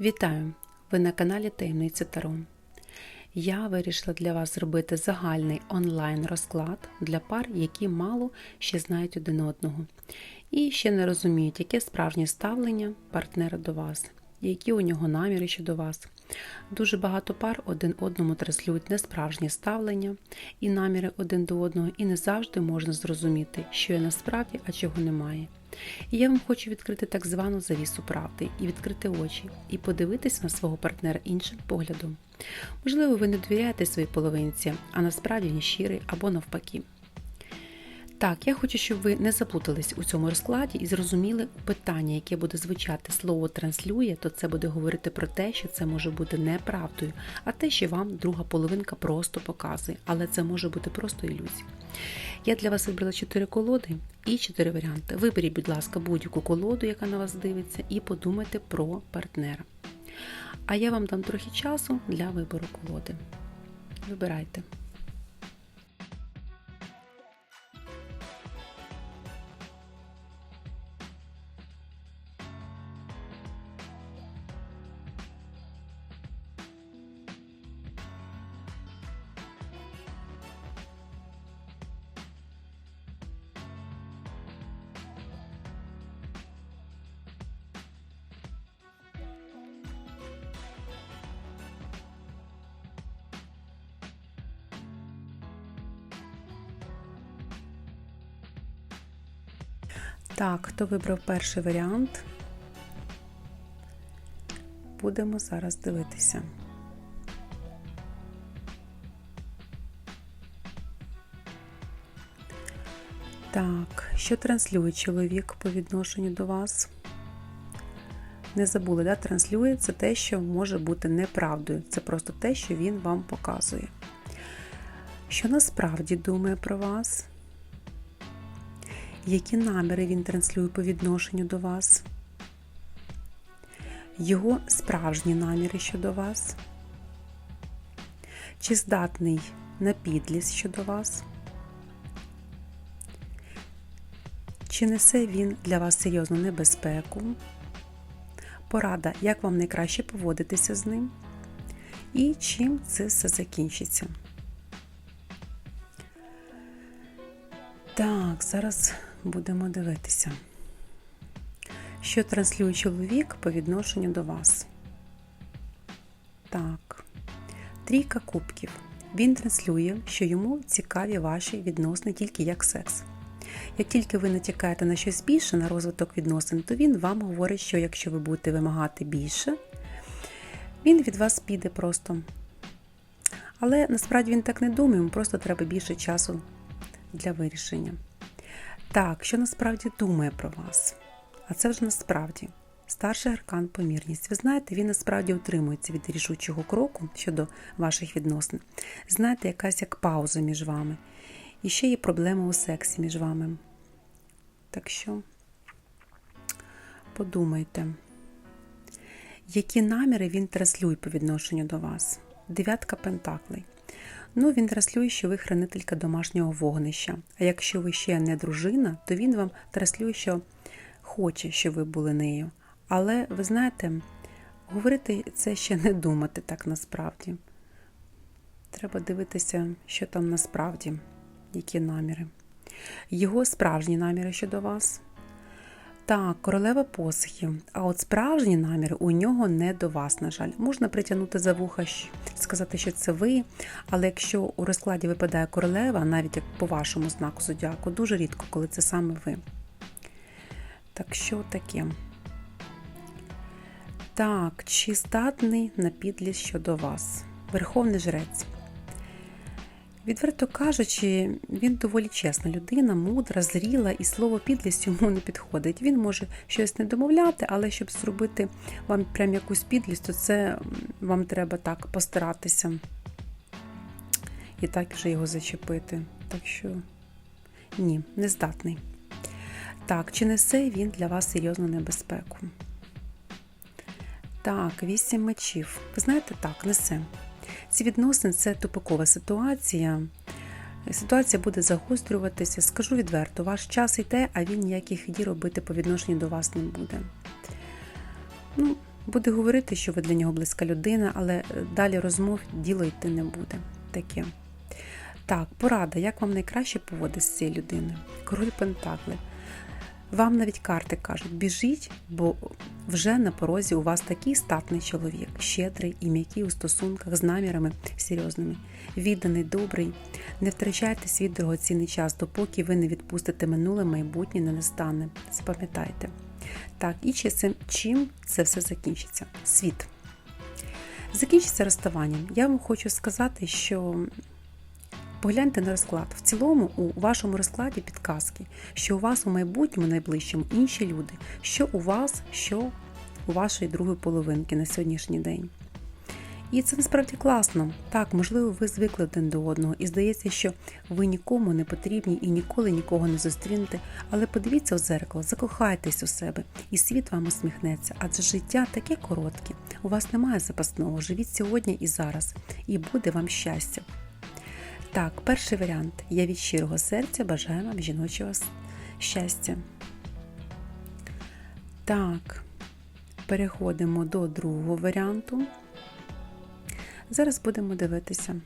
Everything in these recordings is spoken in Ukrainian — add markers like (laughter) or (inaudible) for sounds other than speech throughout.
Вітаю! Ви на каналі Таємниця Таро. Я вирішила для вас зробити загальний онлайн розклад для пар, які мало ще знають один одного, і ще не розуміють, яке справжнє ставлення партнера до вас, які у нього наміри щодо вас. Дуже багато пар один одному транслюють несправжнє ставлення і наміри один до одного, і не завжди можна зрозуміти, що є насправді, а чого немає. І я вам хочу відкрити так звану завісу правди і відкрити очі, і подивитися на свого партнера іншим поглядом. Можливо, ви не довіряєте своїй половинці, а насправді він щирий або навпаки. Так, я хочу, щоб ви не заплутались у цьому розкладі і зрозуміли питання, яке буде звучати слово транслює, то це буде говорити про те, що це може бути неправдою, а те, що вам друга половинка просто показує, але це може бути просто ілюзія. Я для вас вибрала 4 колоди і 4 варіанти. Виберіть, будь ласка, будь-яку колоду, яка на вас дивиться, і подумайте про партнера. А я вам дам трохи часу для вибору колоди. Вибирайте. Так, хто вибрав перший варіант? Будемо зараз дивитися. Так, що транслює чоловік по відношенню до вас? Не забули, да? транслює це те, що може бути неправдою. Це просто те, що він вам показує. Що насправді думає про вас? Які наміри він транслює по відношенню до вас? Його справжні наміри щодо вас? Чи здатний на підлість щодо вас? Чи несе він для вас серйозну небезпеку? Порада, як вам найкраще поводитися з ним? І чим це все закінчиться? Так, зараз будемо дивитися, що транслює чоловік по відношенню до вас. Так, трійка кубків. Він транслює, що йому цікаві ваші відносини тільки як секс. Як тільки ви натякаєте на щось більше, на розвиток відносин, то він вам говорить, що якщо ви будете вимагати більше, він від вас піде просто. Але насправді він так не думає, йому просто треба більше часу для вирішення. Так, що насправді думає про вас? А це вже насправді старший аркан помірність. Ви знаєте, він насправді утримується від рішучого кроку щодо ваших відносин. Знаєте, якась як пауза між вами. І ще є проблема у сексі між вами. Так що подумайте, які наміри він транслює по відношенню до вас? Дев'ятка пентаклей. Ну, він транслює, що ви хранителька домашнього вогнища. А якщо ви ще не дружина, то він вам транслює, що хоче, щоб ви були нею. Але ви знаєте, говорити це ще не думати так насправді. Треба дивитися, що там насправді, які наміри. Його справжні наміри щодо вас. Так, королева посухів. А от справжні наміри у нього не до вас, на жаль. Можна притягнути за вуха, сказати, що це ви. Але якщо у розкладі випадає королева, навіть як по вашому знаку зодіаку, дуже рідко, коли це саме ви. Так що таке? Так, чи здатний на підлість щодо вас? Верховний жрець. Відверто кажучи, він доволі чесна людина, мудра, зріла, і слово підлість йому не підходить. Він може щось не домовляти, але щоб зробити вам прям якусь підлість, то це вам треба так постаратися і так вже його зачепити. Так що ні, не здатний. Так, чи несе він для вас серйозну небезпеку? Так, вісім мечів. Ви знаєте, так, несе. Ці відносини це тупикова ситуація. Ситуація буде загострюватися. Скажу відверто, ваш час йде, а він ніяких дій робити по відношенню до вас не буде. Ну, Буде говорити, що ви для нього близька людина, але е, далі розмов діло йти не буде. Таке. Так, порада, як вам найкраще поводити з цією людиною? Король Пентакли. Вам навіть карти кажуть, біжіть, бо вже на порозі у вас такий статний чоловік, щедрий і м'який у стосунках з намірами серйозними, відданий, добрий. Не втрачайте свій дорогоцінний час, допоки ви не відпустите минуле, майбутнє не настане. Запам'ятайте. Так, і чим це все закінчиться? Світ. Закінчиться розставанням. Я вам хочу сказати, що Погляньте на розклад. В цілому, у вашому розкладі підказки, що у вас у майбутньому найближчому інші люди, що у вас, що у вашої другої половинки на сьогоднішній день. І це насправді класно. Так, можливо, ви звикли один до одного, і здається, що ви нікому не потрібні і ніколи нікого не зустрінете. Але подивіться у зеркало, закохайтесь у себе, і світ вам усміхнеться, адже життя таке коротке. У вас немає запасного. Живіть сьогодні і зараз, і буде вам щастя. Так, перший варіант. Я від щирого серця бажаю вам жіночого щастя. Так, переходимо до другого варіанту. Зараз будемо дивитися.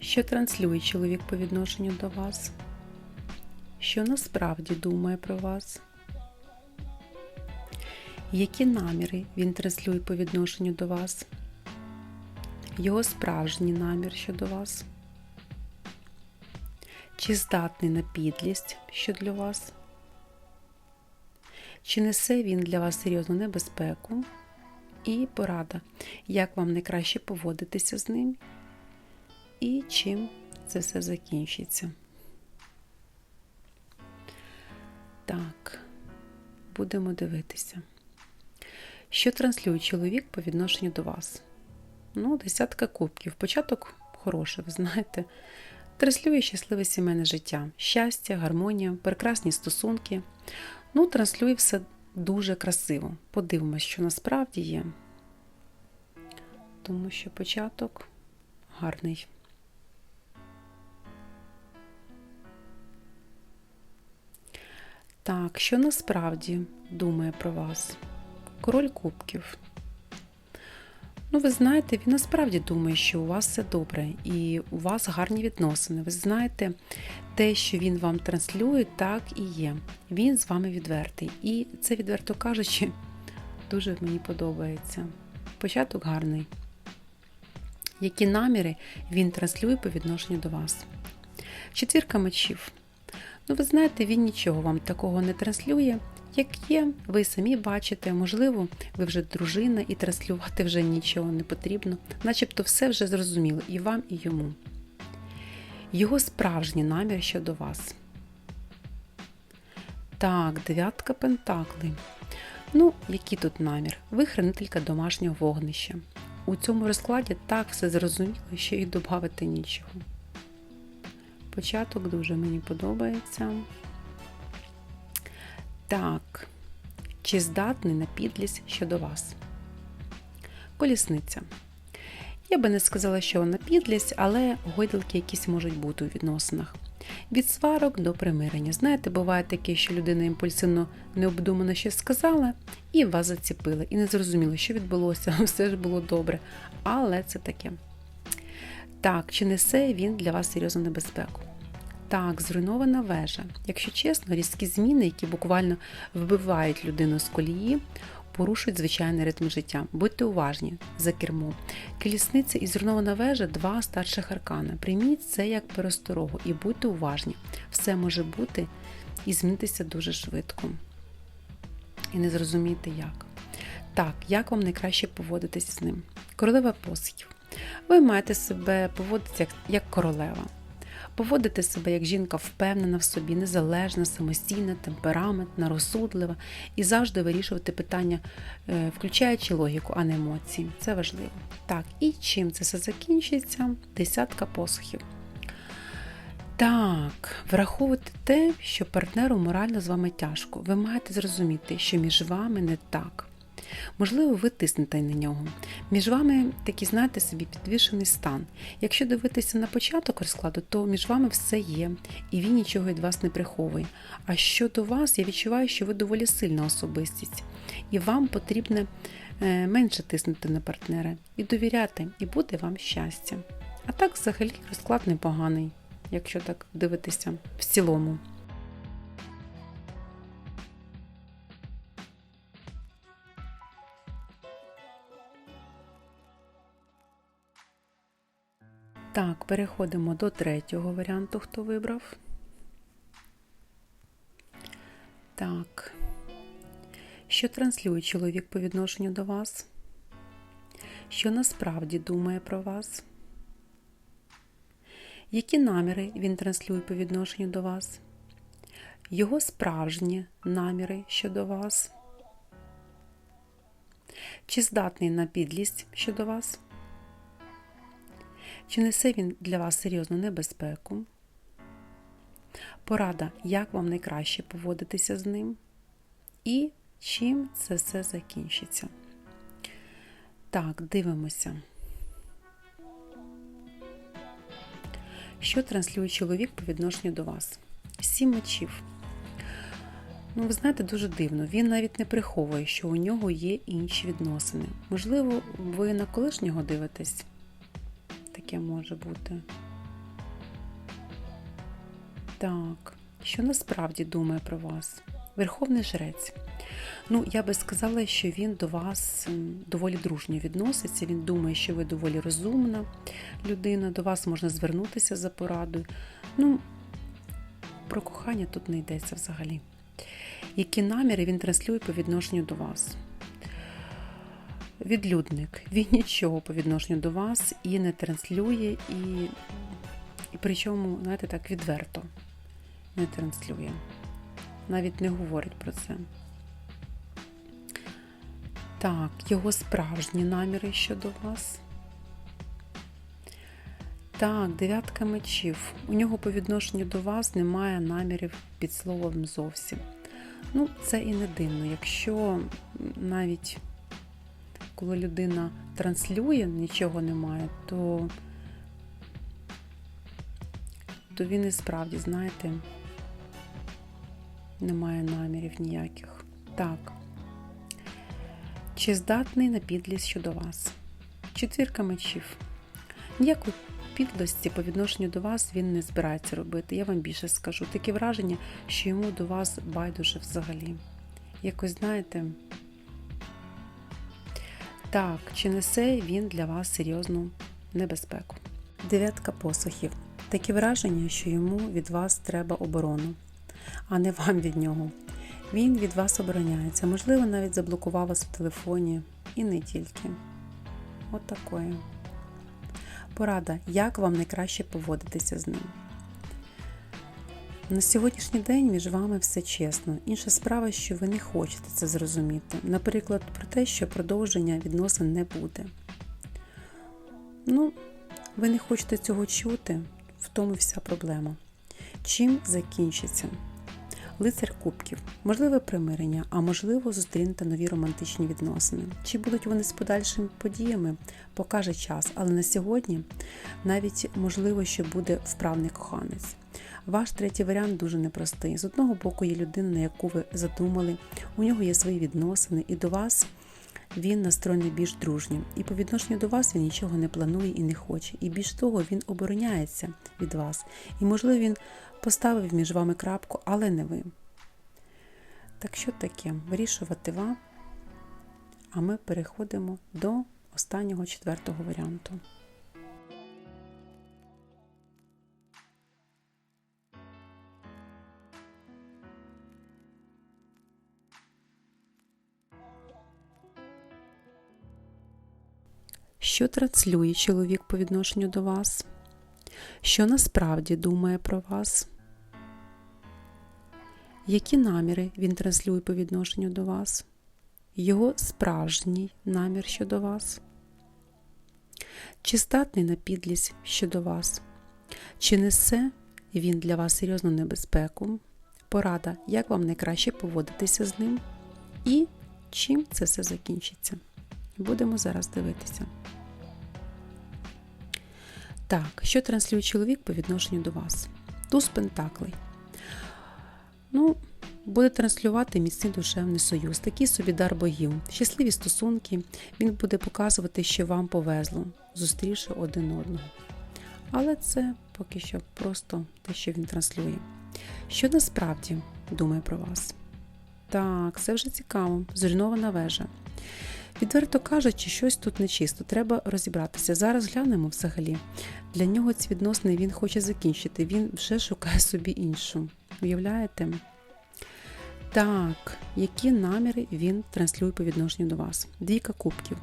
Що транслює чоловік по відношенню до вас? Що насправді думає про вас, які наміри він транслює по відношенню до вас, його справжній намір щодо вас, чи здатний на підлість щодо вас, чи несе він для вас серйозну небезпеку? І порада, як вам найкраще поводитися з ним? І чим це все закінчиться. Так, будемо дивитися. Що транслює чоловік по відношенню до вас? Ну, десятка кубків. Початок хороший, ви знаєте. Транслює щасливе сімейне життя, щастя, гармонія, прекрасні стосунки. Ну, транслює все дуже красиво. Подивимось, що насправді є. Тому що початок гарний. Так, що насправді думає про вас? Король Кубків. Ну, ви знаєте, він насправді думає, що у вас все добре і у вас гарні відносини. Ви знаєте, те, що він вам транслює, так і є. Він з вами відвертий. І це, відверто кажучи, (laughs) дуже мені подобається. Початок гарний. Які наміри він транслює по відношенню до вас? Четвірка мечів. Ну, ви знаєте, він нічого вам такого не транслює. Як є, ви самі бачите, можливо, ви вже дружина і транслювати вже нічого не потрібно, начебто все вже зрозуміло і вам, і йому. Його справжній намір щодо вас. Так, дев'ятка пентаклей. Ну, який тут намір? Ви хранителька домашнього вогнища. У цьому розкладі так все зрозуміло, що і додати нічого. Початок дуже мені подобається. Так, чи здатний на підлість щодо вас? Колісниця. Я би не сказала, що вона підлість, але гойдалки якісь можуть бути у відносинах. Від сварок до примирення. Знаєте, буває таке, що людина імпульсивно необдумано щось сказала і вас заціпила. І не зрозуміло, що відбулося, (laughs) все ж було добре. Але це таке. Так, чи несе він для вас серйозну небезпеку? Так, зруйнована вежа. Якщо чесно, різкі зміни, які буквально вбивають людину з колії, порушують звичайний ритм життя. Будьте уважні за кермо. Колісниця і зруйнована вежа два старших аркана. Прийміть це як пересторогу і будьте уважні. Все може бути і змінитися дуже швидко. І не зрозумієте як. Так, як вам найкраще поводитись з ним? Королева посхів. Ви маєте себе поводити як, як королева. Поводити себе як жінка впевнена в собі, незалежна, самостійна, темпераментна, розсудлива і завжди вирішувати питання, е, включаючи логіку, а не емоції. Це важливо. Так, і чим це все закінчиться? Десятка посухів. Так, враховувати те, що партнеру морально з вами тяжко. Ви маєте зрозуміти, що між вами не так. Можливо, ви тиснете на нього. Між вами такий, знаєте, собі підвішений стан. Якщо дивитися на початок розкладу, то між вами все є, і він нічого від вас не приховує. А щодо вас, я відчуваю, що ви доволі сильна особистість, і вам потрібно е, менше тиснути на партнера і довіряти, і буде вам щастя. А так, взагалі, розклад непоганий, якщо так дивитися в цілому. Так, переходимо до третього варіанту, хто вибрав. Так. Що транслює чоловік по відношенню до вас? Що насправді думає про вас? Які наміри він транслює по відношенню до вас? Його справжні наміри щодо вас? Чи здатний на підлість щодо вас? Чи несе він для вас серйозну небезпеку? Порада, як вам найкраще поводитися з ним? І чим це все закінчиться? Так, дивимося. Що транслює чоловік по відношенню до вас? Сім мечів. Ну, ви знаєте, дуже дивно. Він навіть не приховує, що у нього є інші відносини. Можливо, ви на колишнього дивитесь? Таке може бути. Так, що насправді думає про вас? Верховний жрець. Ну, я би сказала, що він до вас доволі дружньо відноситься. Він думає, що ви доволі розумна людина, до вас можна звернутися за порадою. Ну, про кохання тут не йдеться взагалі. Які наміри він транслює по відношенню до вас? Відлюдник. Він нічого по відношенню до вас і не транслює, і, і причому, знаєте, так, відверто не транслює. Навіть не говорить про це. Так, його справжні наміри щодо вас. Так, дев'ятка мечів. У нього по відношенню до вас немає намірів під словом зовсім. Ну, це і не дивно, якщо навіть коли людина транслює, нічого немає, то, то він і справді, знаєте, немає намірів ніяких. Так. Чи здатний на підлість щодо вас? Четвірка мечів. Ніякої підлості по відношенню до вас він не збирається робити. Я вам більше скажу. Таке враження, що йому до вас байдуже взагалі. Якось, знаєте, так, чи несе він для вас серйозну небезпеку? Дев'ятка посохів. Таке враження, що йому від вас треба оборону, а не вам від нього. Він від вас обороняється, можливо, навіть заблокував вас в телефоні і не тільки. От такое. Порада, як вам найкраще поводитися з ним. На сьогоднішній день між вами все чесно. Інша справа, що ви не хочете це зрозуміти. Наприклад, про те, що продовження відносин не буде. Ну, ви не хочете цього чути, в тому вся проблема. Чим закінчиться? Лицар Кубків, можливе примирення, а можливо, зустрінете нові романтичні відносини. Чи будуть вони з подальшими подіями, покаже час, але на сьогодні навіть можливо, що буде вправний коханець. Ваш третій варіант дуже непростий. З одного боку, є людина, на яку ви задумали, у нього є свої відносини, і до вас він настроєний більш дружнім. І по відношенню до вас він нічого не планує і не хоче. І більш того, він обороняється від вас. І, можливо, він поставив між вами крапку, але не ви. Так що таке? Вирішувати вам, а ми переходимо до останнього четвертого варіанту. Що транслює чоловік по відношенню до вас? Що насправді думає про вас? Які наміри він транслює по відношенню до вас? Його справжній намір щодо вас? Чи статний на підлість щодо вас? Чи несе він для вас серйозну небезпеку? Порада, як вам найкраще поводитися з ним? І чим це все закінчиться. Будемо зараз дивитися. Так, що транслює чоловік по відношенню до вас? Туз Пентаклей. Ну, буде транслювати міцний душевний союз, такий собі дар богів, щасливі стосунки. Він буде показувати, що вам повезло, зустрівши один одного. Але це поки що просто те, що він транслює. Що насправді думає про вас? Так, це вже цікаво. Зруйнована вежа. Відверто кажучи, щось тут нечисто, треба розібратися. Зараз глянемо взагалі. Для нього ці відносини він хоче закінчити, він вже шукає собі іншу. Уявляєте? Так, які наміри він транслює по відношенню до вас? Двійка кубків.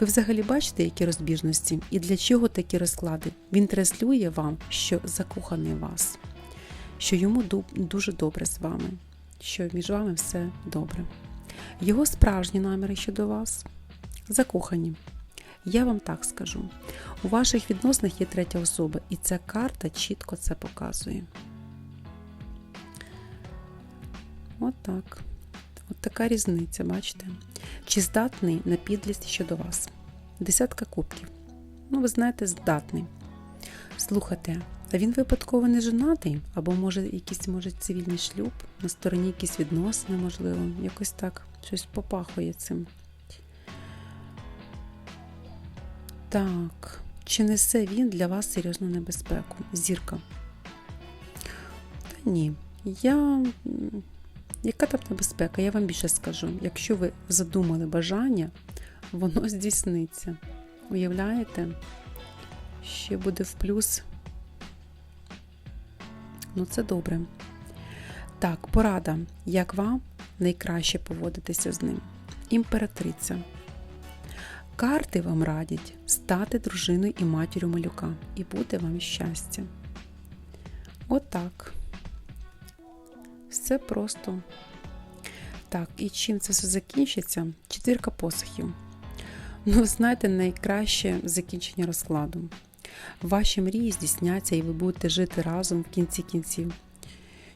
Ви взагалі бачите, які розбіжності і для чого такі розклади? Він транслює вам, що закоханий вас, що йому дуже добре з вами, що між вами все добре. Його справжні наміри щодо вас закохані. Я вам так скажу: у ваших відносинах є третя особа, і ця карта чітко це показує. От так. От така різниця, бачите? Чи здатний на підлість щодо вас? Десятка кубків. Ну, ви знаєте, здатний. Слухайте, а він випадково не женатий, або може якийсь може цивільний шлюб, на стороні якісь відносини, можливо, якось так щось попахує цим. Так, чи несе він для вас серйозну небезпеку? Зірка? Та ні. Я. Яка там небезпека? Я вам більше скажу. Якщо ви задумали бажання, воно здійсниться. Уявляєте? Ще буде в плюс. Ну, це добре. Так, порада. Як вам найкраще поводитися з ним? Імператриця. Карти вам радять стати дружиною і матір'ю малюка, і буде вам щастя. Отак. Все просто. Так, і чим це все закінчиться? Четвірка посохів. Ну, знаєте, найкраще закінчення розкладу. Ваші мрії здійсняться і ви будете жити разом в кінці кінців.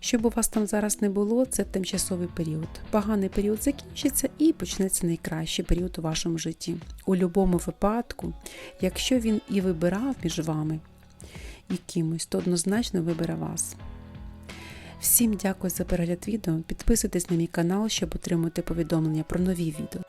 Щоб у вас там зараз не було, це тимчасовий період. Поганий період закінчиться і почнеться найкращий період у вашому житті. У будь-якому випадку, якщо він і вибирав між вами і кимось, то однозначно вибере вас. Всім дякую за перегляд відео. Підписуйтесь на мій канал, щоб отримати повідомлення про нові відео.